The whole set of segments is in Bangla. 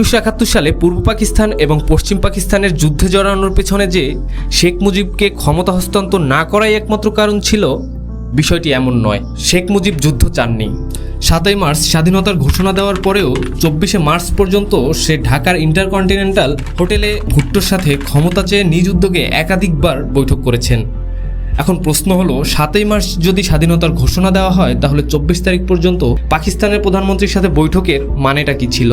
উনিশশো একাত্তর সালে পূর্ব পাকিস্তান এবং পশ্চিম পাকিস্তানের যুদ্ধে জড়ানোর পেছনে যে শেখ মুজিবকে ক্ষমতা হস্তান্তর না করাই একমাত্র কারণ ছিল, বিষয়টি এমন নয়। শেখ মুজিব যুদ্ধ চাননি। সাতই মার্চ স্বাধীনতার ঘোষণা দেওয়ার পরেও চব্বিশে মার্চ পর্যন্ত সে ঢাকার ইন্টারকন্টিনেন্টাল হোটেলে ভুট্টোর সাথে ক্ষমতা চেয়ে নিজ উদ্যোগে একাধিকবার বৈঠক করেছেন। এখন প্রশ্ন হলো, সাতই মার্চ যদি স্বাধীনতার ঘোষণা দেওয়া হয়, তাহলে চব্বিশ তারিখ পর্যন্ত পাকিস্তানের প্রধানমন্ত্রীর সাথে বৈঠকের মানেটা কি ছিল?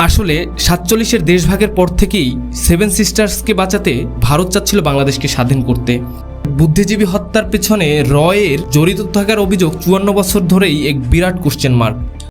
আসলে সাতচল্লিশের দেশভাগের পর থেকেই সেভেন সিস্টার্সকে বাঁচাতে ভারত চাচ্ছিল বাংলাদেশকে স্বাধীন করতে। বুদ্ধিজীবী হত্যার পেছনে রয়ের জড়িত থাকার অভিযোগ চুয়ান্ন বছর ধরেই এক বিরাট কোশ্চেন মার্ক